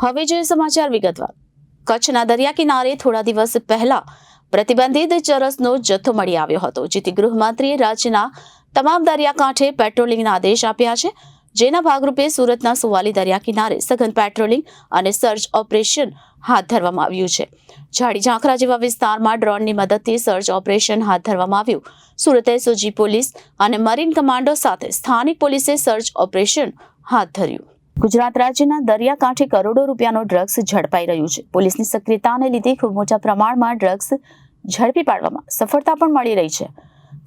હવે જે સમાચાર વિગતવાર. કચ્છના દરિયા કિનારે થોડા દિવસ પહેલા પ્રતિબંધિત ચરસનો જથ્થો મળી આવ્યો હતો, જેથી ગૃહમંત્રીએ રાજ્યના તમામ દરિયાકાંઠે પેટ્રોલિંગના આદેશ આપ્યા છે. જેના ભાગરૂપે સુરતના સુવાલી દરિયા કિનારે સઘન પેટ્રોલિંગ અને સર્ચ ઓપરેશન હાથ ધરવામાં આવ્યું છે. ઝાડી ઝાંખરા જેવા વિસ્તારમાં ડ્રોનની મદદથી સર્ચ ઓપરેશન હાથ ધરવામાં આવ્યું. સુરત એસઓજી પોલીસ અને મરીન કમાન્ડો સાથે સ્થાનિક પોલીસે સર્ચ ઓપરેશન હાથ ધર્યું. ગુજરાત રાજ્યના દરિયાકાંઠે કરોડો રૂપિયાનો ડ્રગ્સ ઝડપાઈ રહ્યું છે. પોલીસની સક્રિયતાને લીધે ખૂબ મોટા પ્રમાણમાં ડ્રગ્સ ઝડપી પાડવામાં સફળતા પણ મળી રહી છે.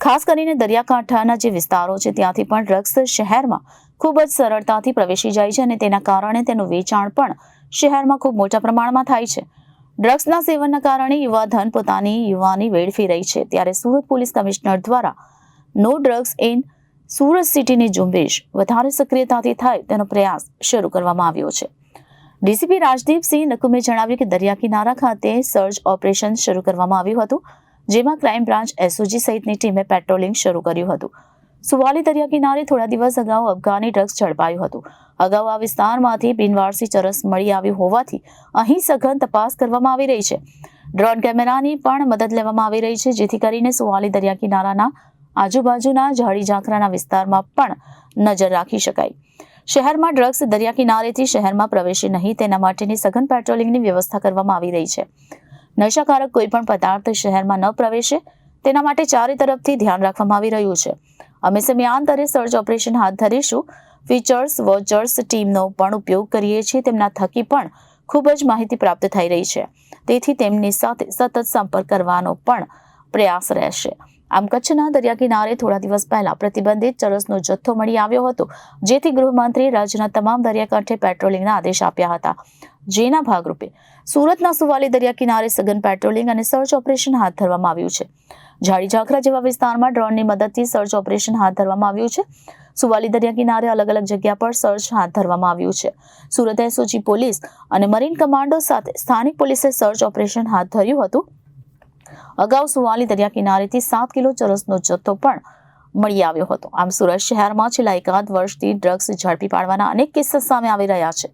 ખાસ કરીને દરિયાકાંઠાના જે વિસ્તારો છે, ત્યાંથી પણ ડ્રગ્સ શહેરમાં ખૂબ જ સરળતાથી પ્રવેશી જાય છે અને તેના કારણે તેનું વેચાણ પણ શહેરમાં ખૂબ મોટા પ્રમાણમાં થાય છે. ડ્રગ્સના સેવનના કારણે યુવા ધન પોતાની યુવાની વેડફી રહી છે. ત્યારે સુરત પોલીસ કમિશનર દ્વારા નો ડ્રગ્સ ઇન સુરત સિટીની ઝુંબેશ વધારે સક્રિયતાથી થાય તેનો પ્રયાસ શરૂ કરવામાં આવ્યો છે. ડીસીપી રાજદીપસિંહ નકુમે જણાવ્યું કે દરિયા કિનારા ખાતે સર્ચ ઓપરેશન શરૂ કરવામાં આવ્યું હતું, જેમાં ક્રાઇમ બ્રાન્ચ એસઓજી સહિતની ટીમે પેટ્રોલિંગ શરૂ કર્યું હતું. સુવાલી દરિયા કિનારે થોડા દિવસ અગાઉ અફઘાની ડ્રગ્સ ઝડપાયું હતું. અગાઉ આ વિસ્તારમાંથી બિનવારસી ચરસ મળી આવ્યું હોવાથી અહીં સઘન તપાસ કરવામાં આવી રહી છે. ડ્રોન કેમેરાની પણ મદદ લેવામાં આવી રહી છે, જેથી કરીને સુવાલી દરિયા કિનારાના આજુબાજુના ઝાડી ઝાંખરાના વિસ્તારમાં પણ નજર રાખી શકાય. શહેરમાં ડ્રગ્સ દરિયા કિનારેથી શહેરમાં પ્રવેશે નહીં, તેના માટેની સઘન પેટ્રોલિંગની વ્યવસ્થા કરવામાં આવી રહી છે. નશાકારક કોઈ પણ પદાર્થ શહેરમાં ન પ્રવેશે, તેના માટે ચારે તરફથી ધ્યાન રાખવામાં આવી રહ્યું છે. અમે સમયાંતરે સર્ચ ઓપરેશન હાથ ધરીશું. ફીચર્સ, વોચર્સ ટીમનો પણ ઉપયોગ કરીએ છીએ. તેમના થકી પણ ખૂબ જ માહિતી પ્રાપ્ત થઈ રહી છે. તેથી તેમની સાથે સતત સંપર્ક કરવાનો પણ પ્રયાસ રહેશે. આમ કચ્છના દરિયા કિનારે થોડા દિવસ પહેલા પ્રતિબંધિત ચરસનો જથ્થો મળી આવ્યો હતો, જેથી ગૃહમંત્રીએ રાજ્યના તમામ દરિયાકાંઠે પેટ્રોલિંગના આદેશ આપ્યા હતા. જેના ભાગરૂપે સુરતના સુવાલી દરિયા કિનારે સઘન પેટ્રોલિંગ અને સર્ચ ઓપરેશન હાથ ધરવામાં આવ્યું છે. ઝાડી ઝાખરા જેવા વિસ્તારમાં ડ્રોનની મદદથી સર્ચ ઓપરેશન હાથ ધરવામાં આવ્યું છે. સુવાલી દરિયા કિનારે અલગ અલગ જગ્યા પર સર્ચ હાથ ધરવામાં આવ્યું છે. સુરત એસઓજી પોલીસ અને મરીન કમાન્ડો સાથે સ્થાનિક પોલીસે સર્ચ ઓપરેશન હાથ ધર્યું હતું. અગાઉ સુવાલી દરિયા કિનારેથી સાત કિલો ચરસનો જથ્થો પણ મળી આવ્યો હતો. આમ સુરત શહેરમાં છેલ્લા એકાદ વર્ષથી ડ્રગ્સ ઝડપી પાડવાના અનેક કિસ્સા સામે આવી રહ્યા છે.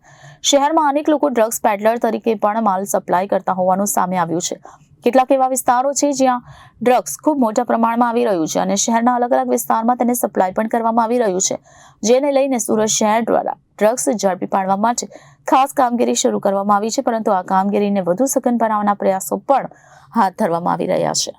શહેરમાં અનેક લોકો ડ્રગ્સ પેડલર તરીકે પણ માલ સપ્લાય કરતા હોવાનું સામે આવ્યું છે. કેટલાક એવા વિસ્તારો છે જ્યાં ડ્રગ્સ ખૂબ મોટા પ્રમાણમાં આવી રહ્યું છે અને શહેરના અલગ અલગ વિસ્તારમાં તેને સપ્લાય પણ કરવામાં આવી રહ્યું છે. જેને લઈને સુરત શહેર દ્વારા ડ્રગ્સ ઝડપી પાડવા માટે ખાસ કામગીરી શરૂ કરવામાં આવી છે, પરંતુ આ કામગીરીને વધુ સઘન બનાવવાના પ્રયાસો પણ હાથ ધરવામાં આવી રહ્યા છે.